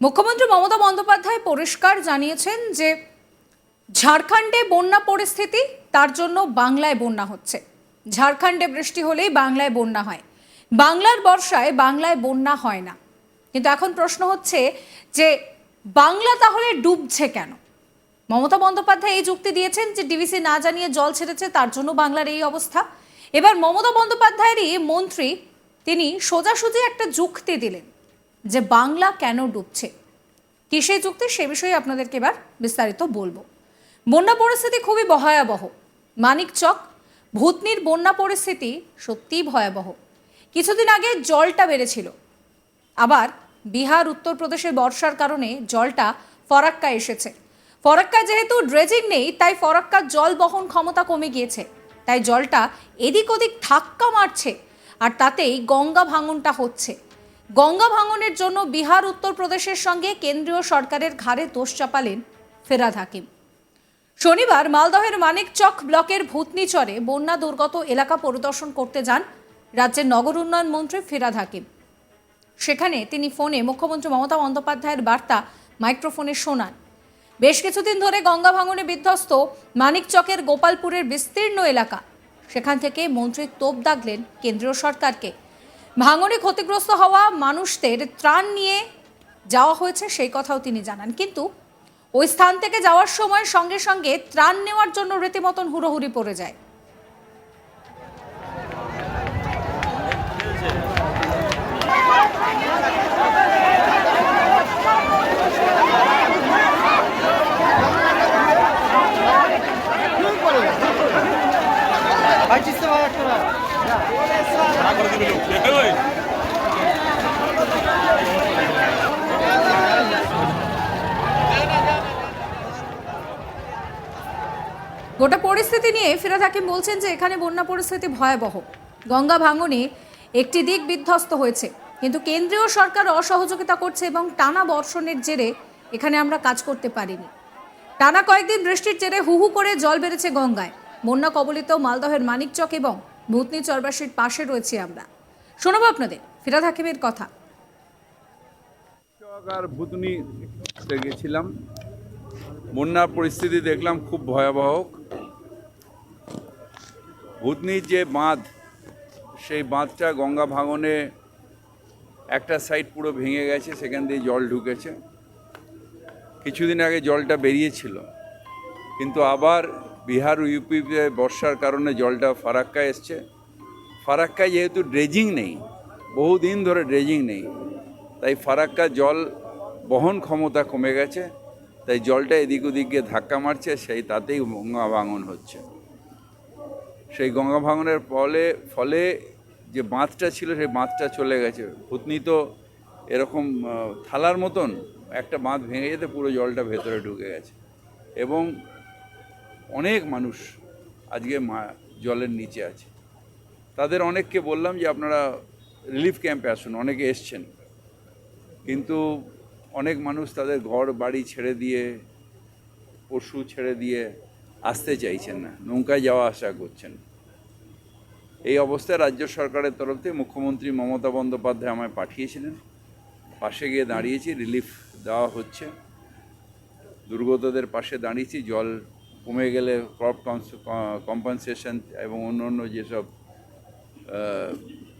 মুখ্যমন্ত্রী মমতা বন্দ্যোপাধ্যায় পরিষ্কার জানিয়েছেন যে ঝাড়খণ্ডে বন্যা পরিস্থিতি, তার জন্য বাংলায় বন্যা হচ্ছে। ঝাড়খণ্ডে বৃষ্টি হলেই বাংলায় বন্যা হয়। বাংলার বর্ষায় বাংলায় বন্যা হয় না। কিন্তু এখন প্রশ্ন হচ্ছে যে বাংলা তাহলে ডুবছে কেন? মমতা বন্দ্যোপাধ্যায় এই যুক্তি দিয়েছেন যে ডিভিসি না জানিয়ে জল ছেড়েছে, তার জন্য বাংলার এই অবস্থা। এবার মমতা বন্দ্যোপাধ্যায়েরই মন্ত্রী, তিনি সোজাসুজি একটা যুক্তি দিলেন। যে বাংলা কেন ডুবছে? কি সেই যুক্তি? সে বিষয়ে আপনাদেরকে এবার বিস্তারিত বলব। বন্যা পরিস্থিতি খুবই ভয়াবহ। মানিকচক ভূতনির বন্যা পরিস্থিতি সত্যিই ভয়াবহ। কিছুদিন আগে জলটা বেড়েছিল। আবার বিহার উত্তরপ্রদেশের বর্ষার কারণে জলটা ফরাক্কা এসেছে। ফরাক্কায় যেহেতু ড্রেজিং নেই, তাই ফরাক্কার জল বহন ক্ষমতা কমে গিয়েছে। তাই জলটা এদিক ওদিক ধাক্কা মারছে, আর তাতেই গঙ্গা ভাঙনটা হচ্ছে। গঙ্গা ভাঙনের জন্য বিহার উত্তরপ্রদেশের সঙ্গে কেন্দ্রীয় সরকারের ঘাড়ে দোষ চাপালেন ফেরাদ হাকিম। শনিবার মালদহের মানিকচক ব্লকের ভূতনিচরে বন্যা দুর্গত এলাকা পরিদর্শন করতে যান রাজ্যের নগর উন্নয়ন মন্ত্রী ফিরাদ হাকিম। সেখানে তিনি ফোনে মুখ্যমন্ত্রী মমতা বন্দ্যোপাধ্যায়ের বার্তা মাইক্রোফোনে শোনান। বেশ কিছুদিন ধরে গঙ্গা ভাঙনে বিধ্বস্ত মানিকচকের গোপালপুরের বিস্তীর্ণ এলাকা। সেখান থেকে মন্ত্রী তোপ দাগলেন কেন্দ্রীয় সরকারকে। ভাঙনে ক্ষতিগ্রস্ত হওয়া মানুষদের ত্রাণ নিয়ে যাওয়া হয়েছে, সেই কথাও তিনি জানান। কিন্তু ওই স্থান থেকে যাওয়ার সময় সঙ্গে সঙ্গে ত্রাণ নেওয়ার জন্য রীতিমতন হুড়োহুড়ি পড়ে যায়। গোটা পরিস্থিতি নিয়ে ফিরাদ হাকিম বলছেন যে এখানে বন্যা পরিস্থিতি ভয়াবহ। গঙ্গা ভাঙনে একটি দিক বিধ্বস্ত হয়েছে, কিন্তু কেন্দ্রীয় সরকার অসহযোগিতা করছে এবং টানা বর্ষণের জেরে এখানে আমরা কাজ করতে পারিনি। টানা কয়েকদিন বৃষ্টির জেরে হু হু করে জল বেড়েছে গঙ্গায়। বন্যা কবলিত মালদহের মানিকচক এবং ভূতনি চরবাসীর পাশে রয়েছি আমরা। শোনাবো আপনাদের ফিরাদ হাকিমের কথা। আর ভুতনিতে গেছিলাম বন্যার পরিস্থিতি দেখলাম খুব ভয়াবহ। ভুতনির যে বাঁধ, সেই বাঁধটা গঙ্গা ভাঙনে একটা সাইড পুরো ভেঙে গেছে, সেখান দিয়ে জল ঢুকেছে। কিছুদিন আগে জলটা বেরিয়েছিল, কিন্তু আবার বিহার ইউপিতে বর্ষার কারণে জলটা ফারাক্কায় এসছে। ফারাক্কায় যেহেতু ড্রেজিং নেই, বহুদিন ধরে ড্রেজিং নেই, তাই ফারাক্কা জল বহন ক্ষমতা কমে গেছে, তাই জলটা এদিক ওদিক গিয়ে ধাক্কা মারছে, সেই তাতেই ভাঙন হচ্ছে। সেই গঙ্গা ভাঙনের ফলে ফলে যে বাঁধটা ছিল, সেই বাঁধটা চলে গেছে। ভূতনি তো এরকম থালার মতন একটা বাঁধ ভেঙে যেতে পুরো জলটা ভেতরে ঢুকে গেছে। এবং অনেক মানুষ আজকে মা, জলের নিচে আছে। তাদের অনেককে বললাম যে, আপনারা রিলিফ ক্যাম্পে আসুন। অনেকে এসছেন। কিন্তু অনেক মানুষ তাদের ঘর, বাড়ি ছেড়ে দিয়ে, পশু ছেড়ে দিয়ে আসতে চাইছেন না। নৌকায় যাওয়া আসা করছেন। এই অবস্থায় রাজ্য সরকারের তরফ থেকে মুখ্যমন্ত্রী মমতা বন্দ্যোপাধ্যায় আমায় পাঠিয়েছিলেন। পাশে গিয়ে দাঁড়িয়েছি রিলিফ দেওয়া হচ্ছে। দুর্গতদের পাশে দাঁড়িয়েছি, জল কমে গেলে ক্রপ কম্পেনসেশন এবং অন্য অন্য যেসব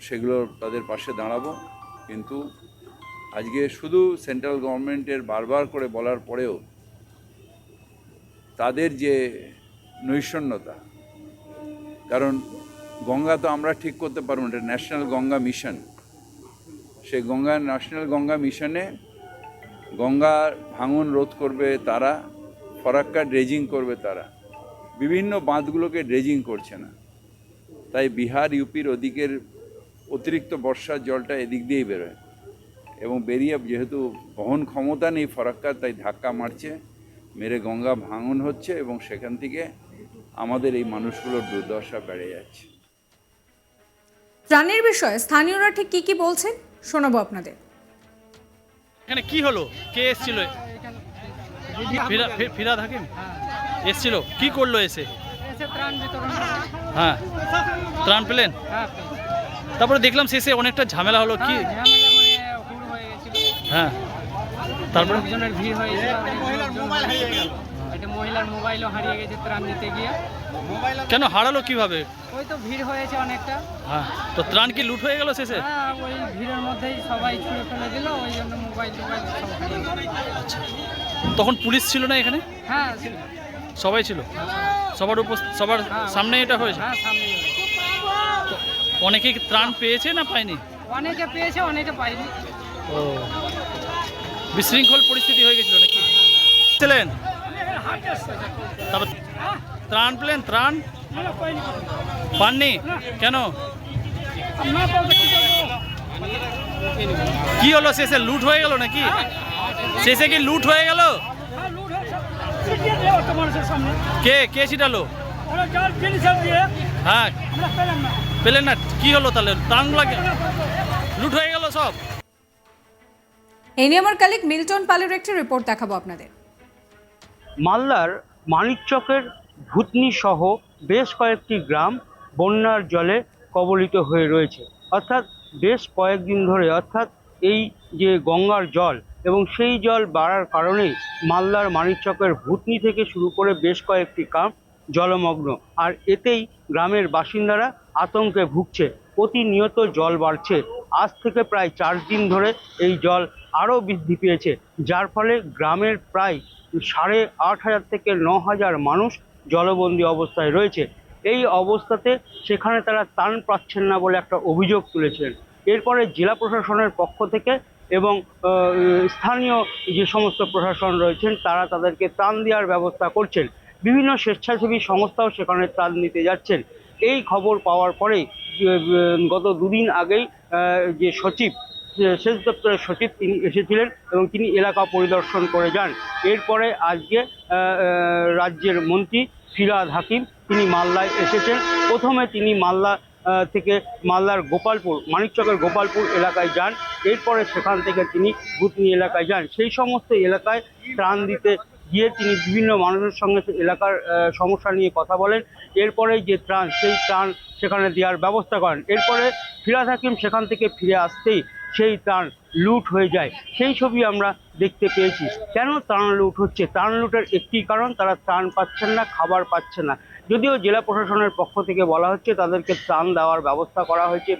সেগুলো তাদের পাশে দাঁড়াবো। কিন্তু আজকে শুধু সেন্ট্রাল গভর্নমেন্টের বারবার করে বলার পরেও তাদের যে নৈষণ্যতা, কারণ গঙ্গা তো আমরা ঠিক করতে পারব না, এটা ন্যাশনাল গঙ্গা মিশন সেই গঙ্গা ন্যাশনাল গঙ্গা মিশনে গঙ্গার ভাঙন রোধ করবে তারা, ফরাক্কা ড্রেজিং করবে তারা। বিভিন্ন বাঁধগুলোকে ড্রেজিং করছে না। তাই বিহার, ইউপির ওদিকের অতিরিক্ত বর্ষার জলটা এদিক দিয়েই বেরোয়। এবং বেরিয়ে যেহেতু বহন ক্ষমতা নেই ফরাক্কার তাই ধাক্কা মারছে, মেরে গঙ্গা ভাঙন হচ্ছে এবং সেখান থেকে আমাদের এই মানুষগুলোর দুর্দশা বেড়ে যাচ্ছে। ত্রাণের বিষয়ে স্থানীয়রা ঠিক কি কি বলছেন শোনাবো আপনাদের। এখানে কি হলো? কে এসেছিল? ফিরা- ফিরাদ হাকিম? এসেছিল? কি করল এসে? এসে ত্রাণ বিতরণ হ্যাঁ। ত্রাণ পেলেন? হ্যাঁ তারপরে দেখলাম শেষে অনেকটা ঝামেলা হলো কি হ্যাঁ, মানে হয়ে হ্যাঁ তারপরে ভিড় অনেক। একটা মহিলার মোবাইলও হারিয়ে গেছে ত্রাণ নিতে গিয়ে। মোবাইল কেন হারালো কীভাবে? ওই তো ভিড় হয়েছে অনেকটা। হ্যাঁ তো ত্রাণ কি লুট হয়ে গেল শেষে? হ্যাঁ ওই ভিড়ের মধ্যেই সবাই ছুঁড়ে ফেলে দিল ওই জন্য মোবাইল টোবাইল সব হারিয়ে গেল। তখন পুলিশ ছিল না এখানে? হ্যাঁ ছিল। সবাই ছিল? সবার উপর সবার সামনে এটা হয়েছে? হ্যাঁ সামনে অনেকে কি ত্রাণ পেয়েছে না পায়নি? অনেকে পেয়েছে অনেকে পায়নি। ও। বিশৃঙ্খল পরিস্থিতি হয়ে গেছিল নাকি? ছিলেন? ত্রাণ প্লেন, ত্রাণ? পাননি? কেন? কি হলো, শেষে লুট হয়ে গেল নাকি? শেষে কি লুট হয়ে গেল? কে কে ছিটালো? হ্যাঁ। পেলেন না, কি হলো তাহলে? ত্রাণগুলো লুট হয়ে গেল সব। এই নিয়ে আমার কালিক মিল্টন পালের একটি রিপোর্ট দেখাবো আপনাদের। মালদার মানিকচকের ভূতনি সহ বেশ কয়েকটি গ্রাম বন্যার জলে কবলিত হয়ে রয়েছে। অর্থাৎ বেশ কয়েকদিন ধরে, অর্থাৎ এই যে গঙ্গার জল এবং সেই জল বাড়ার কারণেই মালদার মানিকচকের ভূতনি থেকে শুরু করে বেশ কয়েকটি গ্রাম জলমগ্ন। আর এতেই গ্রামের বাসিন্দারা আতঙ্কে ভুগছে। প্রতিনিয়ত জল বাড়ছে। আজ থেকে প্রায় চার দিন ধরে এই জল আরও বৃদ্ধি পেয়েছে। যার ফলে গ্রামের প্রায় সাড়ে আট হাজার থেকে ন হাজার মানুষ জলবন্দী অবস্থায় রয়েছে। এই অবস্থাতে সেখানে তারা ত্রাণ পাচ্ছেন না বলে একটা অভিযোগ তুলেছেন। এরপরে জেলা প্রশাসনের পক্ষ থেকে এবং স্থানীয় যে সমস্ত প্রশাসন রয়েছেন, তারা তাদেরকে ত্রাণ দেওয়ার ব্যবস্থা করছেন। বিভিন্ন স্বেচ্ছাসেবী সংস্থাও সেখানে ত্রাণ নিতে যাচ্ছেন। এই খবর পাওয়ার পরেই গত দুদিন আগেই যে সচিব সেচ দপ্তরের সচিব তিনি এসেছিলেন এবং তিনি এলাকা পরিদর্শন করে যান। এরপরে আজকে রাজ্যের মন্ত্রী ফিরাদ হাকিম তিনি মালদায় এসেছেন। প্রথমে তিনি আহ, থেকে মালদার গোপালপুর মানিকচকের গোপালপুর এলাকায় যান। এরপরে সেখান থেকে তিনি ভুতনি এলাকায় যান। সেই সমস্ত এলাকায় ত্রাণ দিতে গিয়ে তিনি বিভিন্ন মানুষের সঙ্গে এলাকার সমস্যা নিয়ে কথা বলেন। এরপরে যে ত্রাণ সেই ত্রাণ সেখানে দেওয়ার ব্যবস্থা করেন। এরপরে ফিরাদ হাকিম সেখান থেকে ফিরে আসতেই সেই ত্রাণ লুট হয়ে যায়। সেই ছবি আমরা দেখতে পেয়েছি। কেন ত্রাণ লুট হচ্ছে? ত্রাণ লুটের একটি কারণ, তারা ত্রাণ পাচ্ছেন না, খাবার পাচ্ছে না। যদিও জেলা প্রশাসনের পক্ষ থেকে বলা হচ্ছে, তাদেরকে ত্রাণ দেওয়ার ব্যবস্থা করা হয়েছে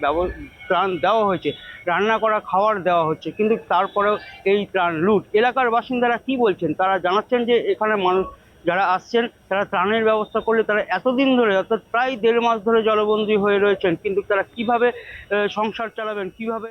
ত্রাণ দেওয়া হয়েছে, রান্না করা, খাবার দেওয়া হচ্ছে। কিন্তু তারপরেও এই ত্রাণ লুট। এলাকার বাসিন্দারা কি বলছেন? তারা জানাচ্ছেন যে এখানে মানুষ যারা আসছেন, তারা ত্রাণের ব্যবস্থা করলে তারা এতদিন ধরে, অর্থাৎ প্রায় দেড় মাস ধরে জলবন্দী হয়ে রয়েছেন। কিন্তু তারা কীভাবে সংসার চালাবেন? কীভাবে